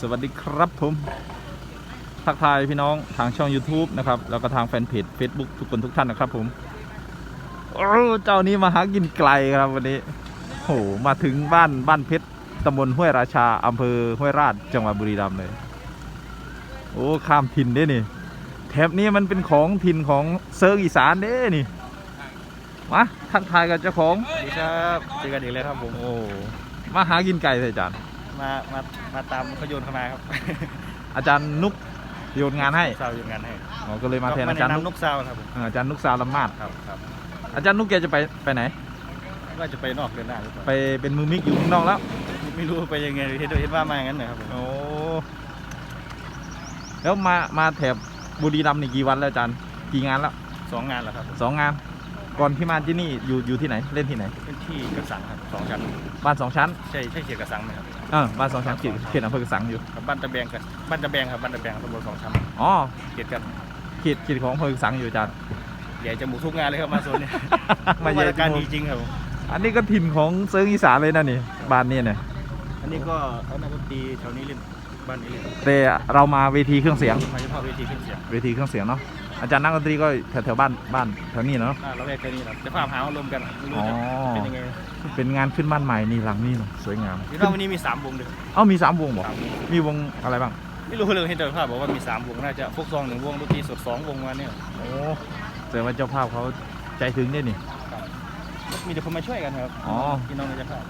สวัสดีครับผม ทักทายพี่น้องทางช่อง YouTube นะครับ แล้วก็ทางแฟนเพจ Facebook ทุกคนทุกท่านนะครับผมโอ้เจ้านี้มาหากินไกลครับวันนี้โหมาถึงบ้านบ้านเพชรตำบลห้วยราชาอำเภอห้วยราชจังหวัดบุรีรัมย์เลย โอ้ข้ามถิ่นเด้นี่แถบนี้มันเป็นของถิ่นของเซิร์กอีสานเด้นี่มาทักทายกับเจ้าของ สวัสดีครับเจอกันอีกแล้วครับผม โอ้ มาหากินไก่ใส่จาน มามามาตามเขาโยนเข้ามาครับ อาจารย์นุกโยนงานให้สาวโยนงานให้อ๋อก็เลยมาแทนอาจารย์นุกนำนกสาวครับผมเอออาจารย์นุกสาวลำมาดครับครับ อาจารย์นุกแกจะไปไปไหนว่าจะไปนอกเดือนหน้าหรือเปล่าไปเป็นมือมิกอยู่ข้างนอกแล้ว ไม่รู้ไปยังไงเห็นเห็นว่ามาอย่างนั้นนะครับผมโอ้แล้วมามาแถบบุรีรัมย์นี่กี่วันแล้วอาจารย์กี่งานแล้วสองงานแล้วครับผมสองงาน ก่อนที่มาที่นี่อยู่อยู่ที่ไหนเล่นที่ไหนเป็นที่กระสังครับสองชั้นบ้านสองชั้นใช่ใช่เขียกระสังไหมครับเออบ้านสองชั้นเขตเขตอำเภอกระสังอยู่ครับบ้านตะแบงกับบ้านตะแบงครับบ้านตะแบงตำบลสองชั้นอ๋อเขียดกันเขตเขตของอำเภอกระสังอยู่อาจารย์ใหญ่จมูกทุกงานเลยครับมาโซนนี้มามาเยการอะดีจริงครับผมอันนี้ก็ถิ่นของเซิร์งอีสานเลยนะนี่บ้านนี่เนี่ยอันนี้ก็เอานักดนตรีแถวนี้เล่นบ้านนี้เล่นแต่เรามาเวทีเครื่องเสียงมาเฉพาะเวทีขึ้นเสียงเวทีเครื่องเสียงเนาะ อาจารย์นักดนตรีก็แถวแถวบ้านบ้านแถวนี้เนาะ อ่าเราแรกแค่นี้ครับจะพาพหาอารมณ์กันไม่รู้อ๋อจะเป็นยังไงเป็นงานขึ้นบ้านใหม่นี่หลังนี่เนาะสวยงามที่ว่าวันนี้มีสามวงเลยเอ้ามีสามวงบอกสามวงมีวงอะไรบ้างไม่รู้เลยเห็นแต่ภาพบอกว่ามีสามวงน่าจะพวกซองหนึ่งวงดนตรีสดสองวงมาเนี่ยโอ้แสดงว่าเจ้าภาพเขาใจถึงเนี่ยนี่ มีแต่คนมาช่วยกันครับอ๋อ พี่น้องในเจ้าภาพ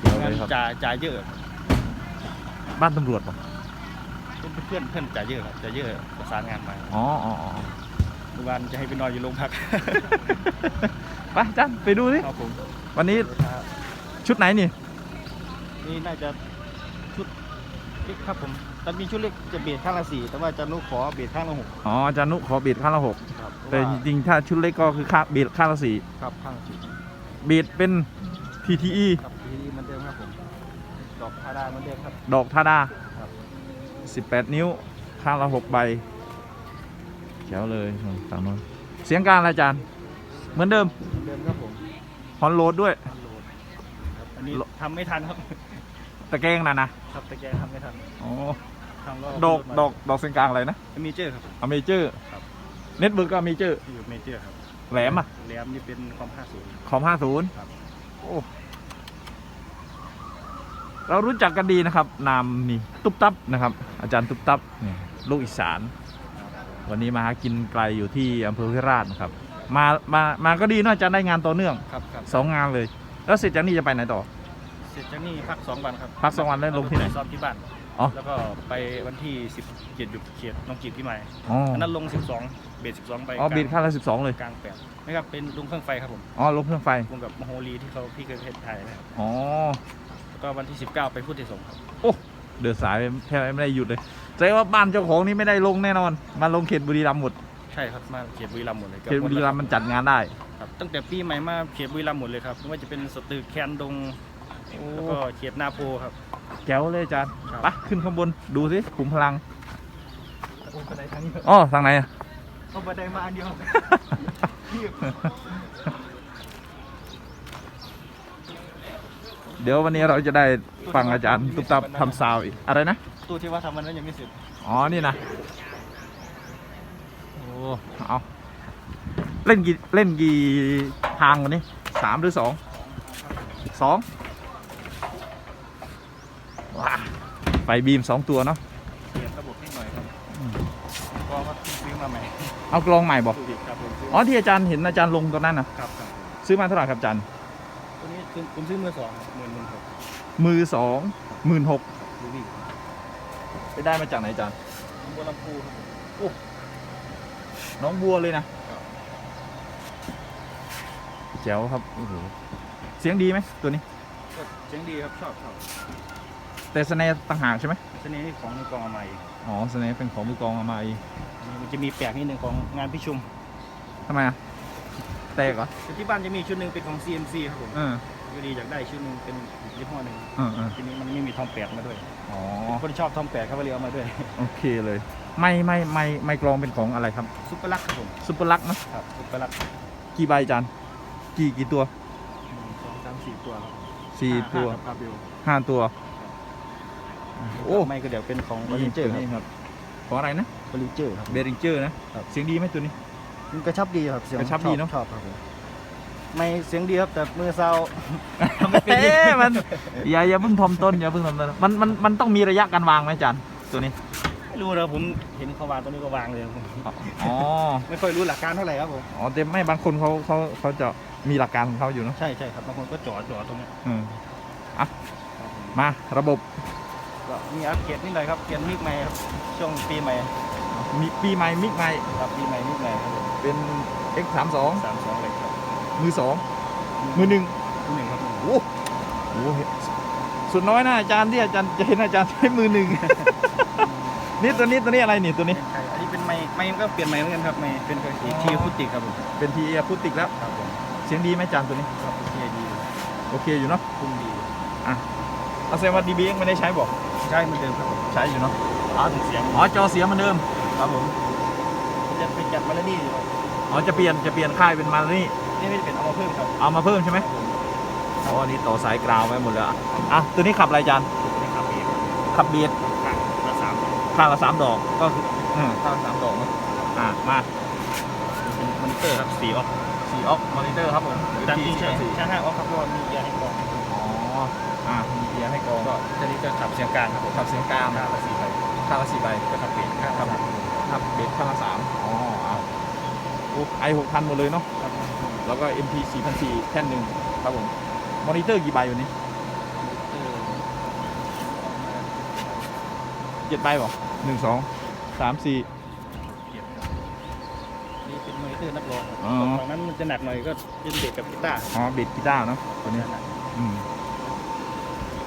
เดี๋ยวงานเลยครับจ่าจ่าเยอะบ้านตำรวจป่ะ เพื่อนเพื่อนจ่าเยอะครับจ่าเยอะประสานงานมาอ๋ออ๋ออ๋อเมื่อวานจะให้ไปนอนอยู่โรงพักไปอาจารย์ไปดูสิครับผมวันนี้ชุดไหนนี่นี่น่าจะชุดเล็กครับผมตอนมีชุดเล็กจะเบียดข้างละสี่แต่ว่าจะนุขอเบียดข้างละหกอ๋ออาจารย์นุขอบีดข้างละหกครับแต่จริงๆถ้าชุดเล็กก็คือค่าบีดข้างละสี่ครับข้างละสี่บีดเป็น TTE ครับทีนี้เหมันเดิมครับผมดอกพาราเหมันเดิมครับ ดอกทาดาครับ 18 นิ้ว ข้างละ 6 ใบแจ๋วเลยฝั่งโน้นเสียงกลางอะไรอาจารย์ เหมือนเดิมเหมือนเดิมครับผมฮอนโหลดด้วยอันโหลดครับอันนี้โหลทำไม่ทันครับ ตะแกรงนะนะครับตะแกรงทำไม่ทันอ๋อทำแล้วดอกดอกดอกเสียงกลางอะไรนะมีเจอร์ครับ อเมเจอร์ครับ เน็ตเบิร์กก็อเมเจอร์ที่อยู่เมเจอร์ครับ แหลมอะแหลมนี่เป็นคอม50คอม50ครับ โอ้ เรารู้จักกันดีนะครับ นามนี่ตุ๊บตับนะครับ อาจารย์ตุ๊บตับนี่ลูกอีสาน วันนี้มาหากินไกลอยู่ที่อำเภอพิราชนะครับ มามามาก็ดีเนอะอาจารย์ได้งานต่อเนื่องครับครับสองงานเลย แล้วเสร็จจากนี้จะไปไหนต่อ เสร็จจากนี้พักสองวันครับพักสองวันแล้วลงที่ไหนปซ้อมที่บ้านอ๋อ แล้วก็ไปวันที่17อยู่เขตน้องจีบพี่ใหม่อ๋ออันนั้นลง12เบส12ไปอ๋อกลางบิดค่าละสิบสองเลยกลางแปดนะครับเป็นลุงเครื่องไฟครับผมอ๋อลงเครื่องไฟวงกับมโหรีที่เขาพี่เคยเพชรไทยนะครับอ๋อแล้ว ก็วันที่ 19 ไปพุทธิสงฆ์ครับเดินสายแทบไม่ได้หยุดเลยแสดงว่าบ้านเจ้าของนี่ไม่ได้ลงแน่นอน มาลงเขตบุรีรัมย์หมดใช่ครับมาเขตบุรีรัมย์หมดเลยเขตบุรีรัมย์มันจัดงานได้ครับตั้งแต่ปีใหม่มาเขตบุรีรัมย์หมดเลยครับไม่ว่าจะเป็นสตึกแคนดงโอ้แล้วก็เขตนาโพครับแจ๋วเลยอาจารย์ครับไปขึ้นข้างบนดูสิขุมพลังโอ้บันไดทางนี้อ๋อทางไหนอะเอาบันไดมาอันเดียว เดี๋ยววันนี้เราจะได้ฟังอาจารย์ตุ๊บตับทำซาวด์อีกอะไรนะตู้ที่ว่าทำมันนั้นยังไม่เสร็จอ๋อนี่นะโอ้เอาเล่นกี่เล่นกี่ทางวันนี้สามหรือสองสองว้าไฟบีมสองตัวเนาะเปลี่ยนระบบนิดหน่อยครับอืมก็มาซื้อมาใหม่เอากลองใหม่บอกสูตรครับผมซื้ออ๋อที่อาจารย์เห็นอาจารย์ลงตอนนั้นนะครับครับซื้อมาเท่าไหร่ครับอาจารย์ตัวนี้ ซื้อผมซื้อมือสองหมื่นหมื่นหกมือสองหมื่นหกดูดิไปได้มาจากไหนอาจารย์ผมบัวลำพูครับผมน้องบัวเลยนะครับแจ๋วครับโอ้โหเสียงดีไหมตัวนี้ ก็เจ๋งดีครับชอบชอบแต่สเนร์ต่างหากใช่ไหมเสน่ห์นี่ของกองอาไมอ๋อสเนร์เป็นของมือกลองเอามาเองมันจะมีแปลกนิดหนึ่งของงานพิชุมทำไมอะแตกเหรอแต่ที่บ้านจะมีชุดหนึ่งเป็นของ CMC ครับผม เออ ก็ดีอยากได้ชุดหนึ่งเป็นอีกยี่ห้อหนึ่งเออเออทีนี้มันไม่มีทองแปดมาด้วยอ๋อคนชอบทองแปดเขาก็เลยเอามาด้วยโอเคเลย ไม่ไม่ไม่ไม่กลองเป็นของอะไรครับซุปเปอร์ลักครับผมซุปเปอร์ลักนะครับซุปเปอร์ลักกี่ใบจานกี่กี่ตัวหนึ่งสองสามสี่ตัวครับสี่ห้าตัวห้ากับคาเบลห้าตัวโโอ้ไม่ก็เดี๋ยวเป็นของบนี่ริเจอร์ตัวนี้ครับของอะไรนะบริเจอร์ครับเบริงเจอร์นะครับเสียงดีไหมตัวนี้มันกระชับดีครับเสียงกระชับดีเนอะชอบครับผม ไม่เสียงดีครับแต่มือเซาเอ๊ะมันอย่าอย่าเพิ่งทอมต้นอย่าเพิ่งทอมต้นมันมันมันต้องมีระยะการวางไหมอาจารย์ตัวนี้ไม่รู้นะผมเห็นเขาวางตัวนี้ก็วางเลยครับผมอ๋อไม่ค่อยรู้หลักการเท่าไหร่ครับผมอ๋อแต่ไม่บางคนเขาเขาเขาจะมีหลักการของเขาอยู่เนาะใช่ใช่ครับบางคนก็จอดจอดตรงเนี้ยอืมอะครับผมมาระบบก็มีอัปเกรดนิดหน่อยครับเปลี่ยนมิกใหม่ครับช่วงปีใหม่มีปีใหม่มิกใหม่ครับปีใหม่มิกใหม่ครับผมเป็น X 3สามสองเลยครับ2 มือสองมือหนึ่งมือหนึ่งครับโอ้โหสุดน้อยนะอาจารย์ที่อาจารย์จะเห็นอาจารย์ใช้มือหนึ่งนี่ตัวนี้ตัวนี้อะไรนี่ตัวนี้ใช่อันนี้เป็นไม้ไม้ก็เปลี่ยนไม้เหมือนกันครับไม้เป็นอีกทีฟุติกครับผมเป็นทีเอพูดติกแล้วครับผมเสียงดีไหมอาจารย์ตัวนี้ครับโอเคดีโอเคอยู่เนาะคุ้มดีเอาแสดงว่าดีบียังไม่ได้ใช้บอกใช่เหมือนเดิมครับผมใช้อยู่เนาะอ๋อถึงเสียงอ๋อจอเสียเหมือนเดิมครับผมจะเป็นจัดมาแล้วนี่อยู่ครับอ๋อจะเปลี่ยนจะเปลี่ยนค่ายเป็นมานี่ นี่ไม่ได้เป็นเอามาเพิ่มครับเอามาเพิ่มใช่ไหมครับผมอ๋ออันนี้ต่อสายกราวไว้หมดเลยอะอะ ตัวนี้ขับอะไรอาจารย์นี่ครับเองขับเบียดค่ะมาสามเป็นข้างละสามดอก ก็คืออืมข้างละสามดอกเนาะอะ มามอนิเตอร์ครับสีออกสี่ออกมอนิเตอร์ครับผมตามจริงใช่สี่ใช่ห้าออกครับเพราะว่ามีเกียร์ให้กรองอ๋อ อะ มีเกียร์ให้กรองก็ทีนี้ก็ขับเสียงกลางครับผมขับเสียงกลางห้าละสี่ใบข้างละสี่ใบก็ขับเบรกห้าครับสามขับเบรกข้างละสามอ๋อเอาไอหกพันหมดเลยเนาะครับ แล้วก็ MP 4 0 0แท่นหนึ่งครับผมมอนิเตอร์กี่ใบอยู่นี้เออเจ็ดใบเหรอหนึ่งสองสามสี่เกียร์ครับนี่เป็นมอนิเตอร์นักร้องครับอ๋อฝั่งนั้นมันจะหนักหน่อยก็เป็นเบรกกับกีตาร์ อ๋อเบสกีตาร์เนาะตัวนี้หนักอืม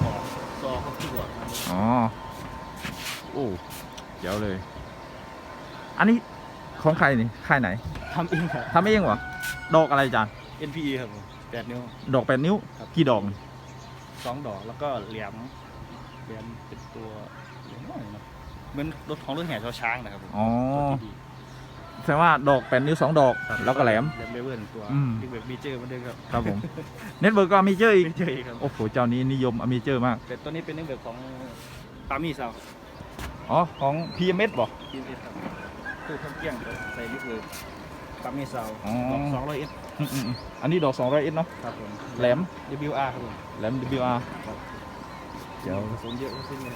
พอซอเขาที่หัวครับอ๋อ โอ้เจ๋วเลย อันนี้ของใครนี่ค่ายไหนทำเองครับทำเองเหรอ ดอกอะไรอาจารย์ NPE ครับผมแปดนิ้ว ดอกแปดนิ้ว ครับ กี่ดอกนี่สองดอกแล้วก็เหลี่ยมเหลี่ยมเป็นตัวเหลี่ยมน้อยเนาะเหมือนรถของรถแห่ชอช้างนะครับผมอ๋อตัวที่ดีแสดงว่าดอกแปดนิ้วสองดอก ครับแล้วก็แหลม แหลมเบเบิลตัวอืม บิ๊กเบบีเจอร์มันเดิมครับครับผมเน็ตเวิร์กก็มีเจอร์อีกบีเจอร์ครับ โอ้โหเจ้านี้นิยมอเมเจอร์มาก แต่ตัวนี้เป็นเรื่องของปามี่ซาวอ๋อ ของ PMS บอกพีเอสครับตู้เครื่องเกี้ยงใส่ลิกเลย ปามี่ซาวอ๋อสองร้อยเอสอืมอืมอืมอันนี้ดอก200เอสเนาะ ครับผมแหลม WR ครับผมแหลม WR ครับเจ๋วผสมเยอะทั้งสิ้นเลย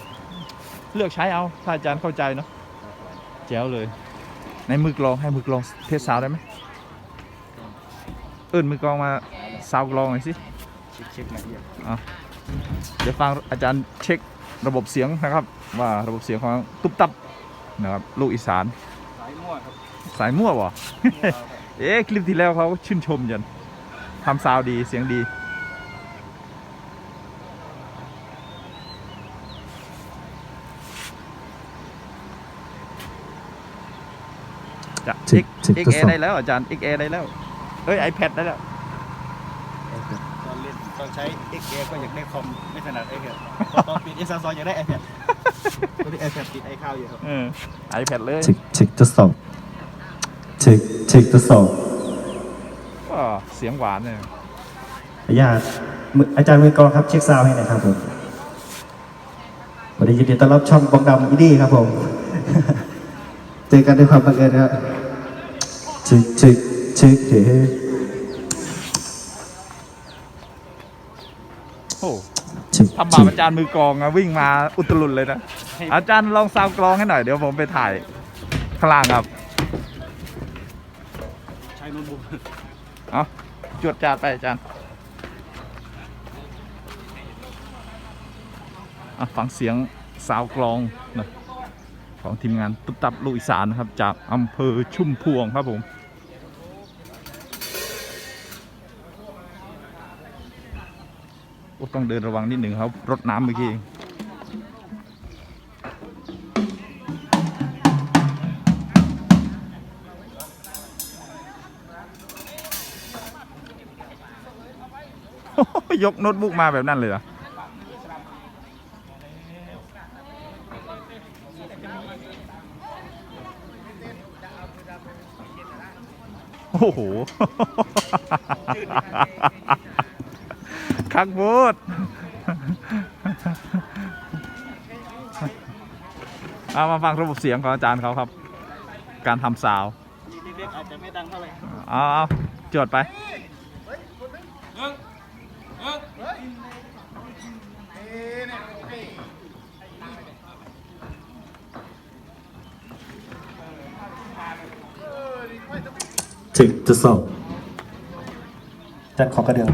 เลือกใช้เอา ถ้าอาจารย์เข้าใจเนาะครับผมแจ๋วเลย ในมือกลองให้มือกลองเทสซาวด์ได้ไหมเอิ้นมือกลองมาซาวด์กลองหน่อยสิ เช็คเช็คมาเยี่ยมเดี๋ยวฟังอาจารย์เช็คระบบเสียงนะครับ ว่าระบบเสียงของตุ๊บตับนะครับลูกอีสานสายมั่วครับ สายมั่วบ่มั่วครับเอ๊ะคลิปที่แล้วเขาชื่นชมยันทำซาวด์ดีเสียงดีจะจิกจิก X ทด A สอบได้แล้วอาจารย์ X A ได้แล้วเอ้ย iPad ได้แล้วตอนเล่นตอนใช้ XA ก็อยากได้คอมไม่ถนัด iPad ตอนปิด S 2อยากได้ iPad ตัวนี้ iPad ติดไอคาวอยู่ครับเออ iPad เลย เช็คเช็คทดสอบ เช็คเช็คทดสอบก็เสียงหวานเนี่ยขออนุญาตมืออาจารย์มือกลองครับเช็คซาวด์ให้หน่อยครับผมวันนี้ยินดีต้อนรับช่องบองดำอีดี้ครับผม เจอกันด้วยความบังเอิญครับเช็คเช็คเช็คเฮ้โอ้เช็คทำบาปอาจารย์มือกลองอะวิ่งมาอุตลุดเลยนะ อาจารย์ลองซาวกลองให้หน่อยเดี๋ยวผมไปถ่ายข้างล่างครับ ใช้โน้ตบุ๊กเอาจวดจาดไปอาจารย์อะฟังเสียงซาวกลองนะของทีมงานตุ๊บตับลูกอีสานนะครับ จากอำเภอชุมพวงครับผมต้องเดินระวังนิดหนึ่งครับ รถน้ำเมื่อกี้ ยกโน้ตบุ๊กมาแบบนั้นเลยเหรอโอ้โหคักโบดเอามาฟังระบบเสียงของอาจารย์เขาครับ การทำสาวอาจเท่อจดไป ทดสองแต่ขอกระเดื่อง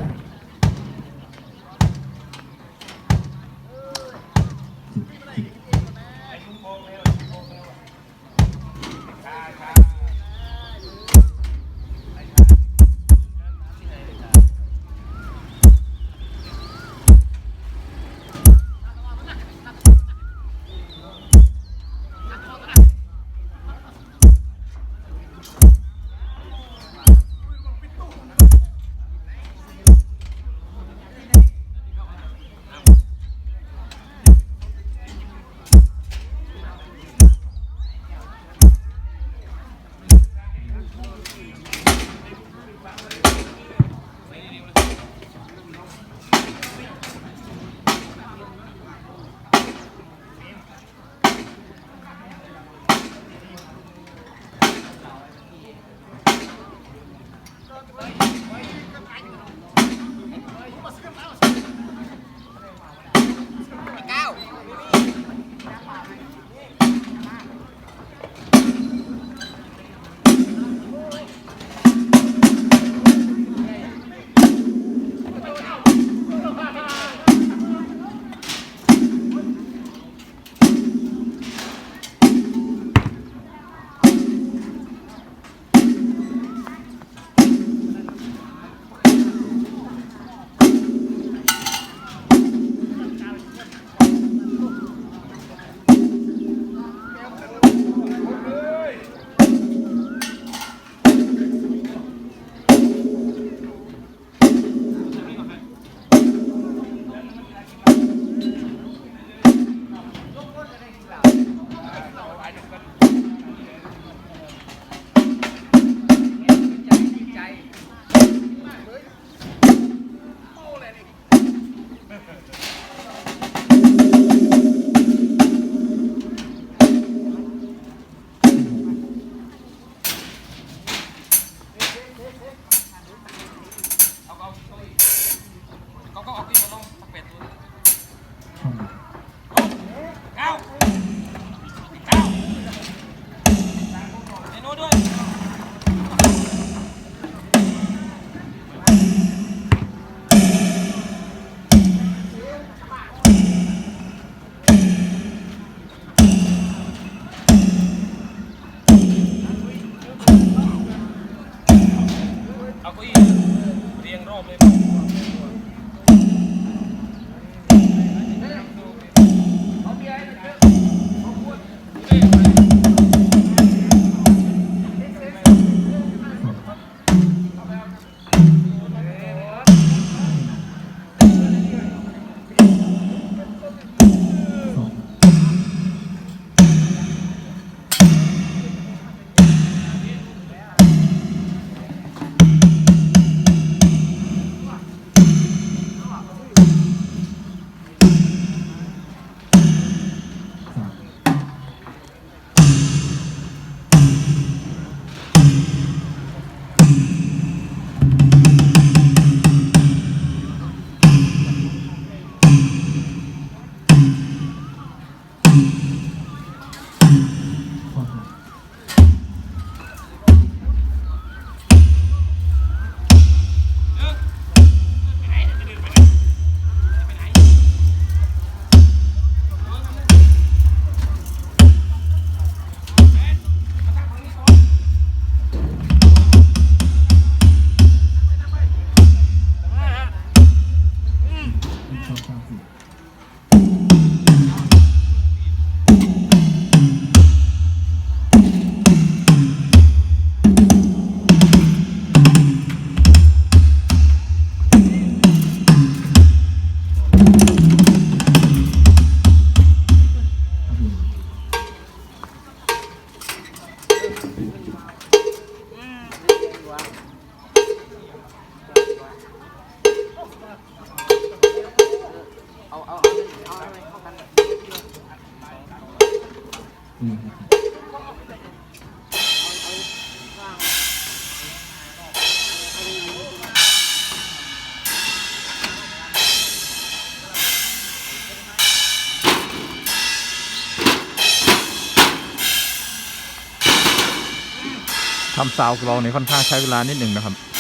กลองเนี่ยค่อนข้างใช้เวลานิดหนึ่งนะครับ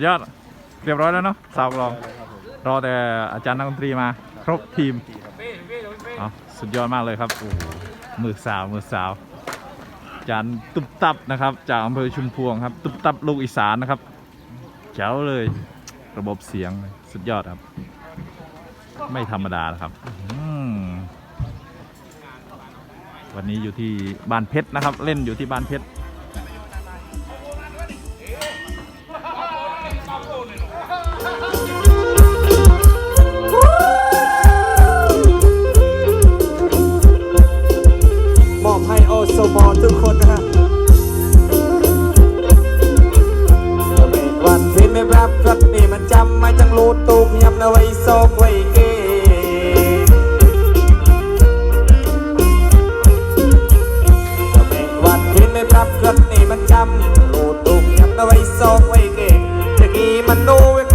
ดยอด เรียบร้อยแล้วเนาะซาวกลอง รอแต่อาจารย์นักดนตรีมา ครบทีมเอสุดยอดมากเลยครับโอ้โหมือสาวมือสาวอาจารย์ตุบตับนะครับ จากอำเภอชุมพวงครับ ตุบตับลูกอีสานนะครับแจ๋วเลยระบบเสียงสุดยอดครับ ไม่ธรรมดานะครับวันนี้อยู่ที่บ้านเพชรนะครับ เล่นอยู่ที่บ้านเพชร มันนูไว้เ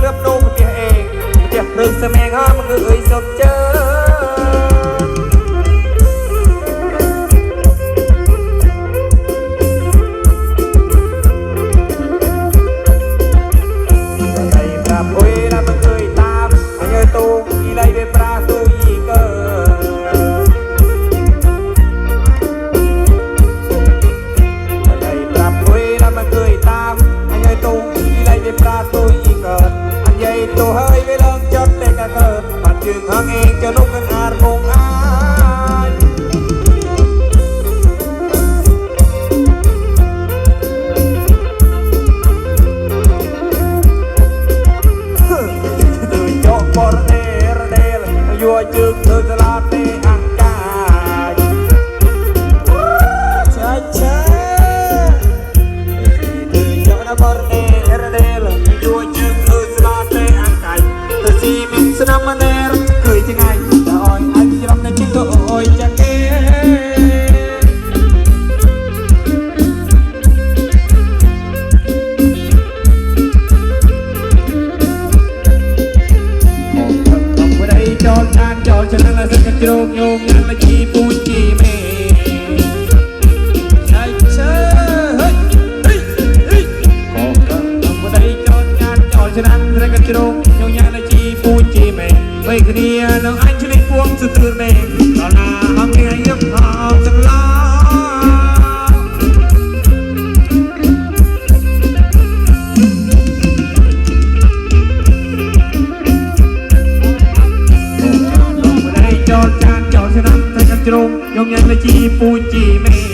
រកជ្រោកញញ៉ានជីពូជីមេមិនគ្នានឹងអញឆ្លៀសពួងស្ទឿនមេដល់ណាហងងាយយកហោចន្លោចូលចានចូលឆ្នាំតែកជ្រោកញញ៉ានជីពូជីមេ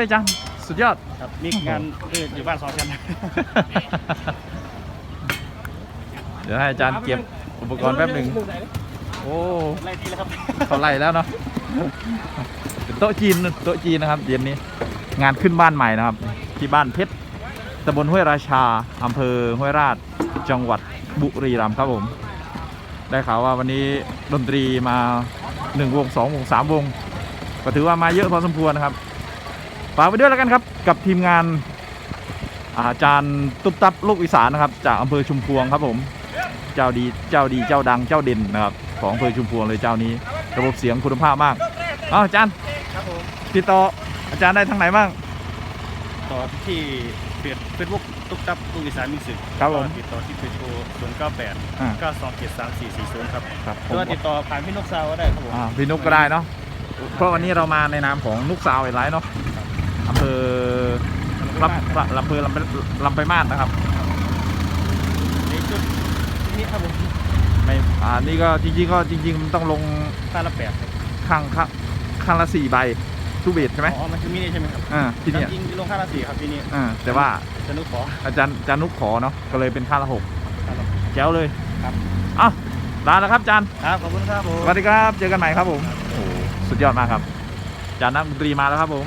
เลยจันสุดยอด ครับมีงานเอออยู่บ้านสองกันเดี๋ยวให้อาจารย์เก็บอุปกรณ์แป๊บหนึ่งโอ้ไล่ทีแล้วครับเขาไล่แล้วเนาะเป็นโต๊ะจีนโต๊ะจีนนะครับเย็นนี้ งานขึ้นบ้านใหม่นะครับ ที่บ้านเพชรตำบลห้วยราชาอำเภอห้วยราชจังหวัดบุรีรัมย์ครับผม ได้ข่าวว่าวันนี้ดนตรีมาหนึ่งวงสองวงสามวงก็ถือว่ามาเยอะพอสมควรนะครับฝากไปด้วยแล้วกันครับ กับทีมงานอาจารย์ตุ๊บตับลูกอีสานนะครับ จากอำเภอชุมพวงครับผม เจ้าดีเจ้าดีเจ้าดังเจ้าเด่นนะครับ ของอำเภอชุมพวงเลยเจ้านี้ ระบบเสียงคุณภาพมากอ้าวอาจารย์ครับผมติดต่ออาจารย์ได้ทางไหนบ้างต่อที่เพจเฟซบุ๊กตุ๊กตับลูกอีสานมิวสิกครับผมติดต่อที่เพจโทรศูนย์เก้าแปดอ่าเก้าสองเจ็ดสามสี่สี่ศูนย์ครับครับหรือว่าติดต่อผ่านพี่นกซาวก็ได้ครับผมอ่าพี่นุกก็ได้เนาะเพราะวันนี้เรามาในนามของนุกซาวไอ้ไลท์เนาะ อำเภอลำลำอำเภอลำไปลำไปมาศนะครับในจุดนี้ครับผมไม่อ่านี่ก็จริงๆก็จริงๆมันต้องลงค่าละแปดครับข้างข้างข้างละสี่ใบทูเบตใช่ไหมอ๋อ มันคือมินิใช่ไหมครับอ่าที่เนี่ยจริงๆลงค่าละสี่ครับที่นี่อ่าแต่ว่าจะนุกขออาจารย์อาจารย์นุกขอเนาะก็เลยเป็นค่าละหกครับผมแจ๋วเลยครับอ้าวลาแล้วครับอาจารย์ครับขอบคุณครับผมสวัสดีครับเจอกันใหม่ครับผมโอ้โหสุดยอดมากครับอาจารย์นักดนตรีมาแล้วครับผม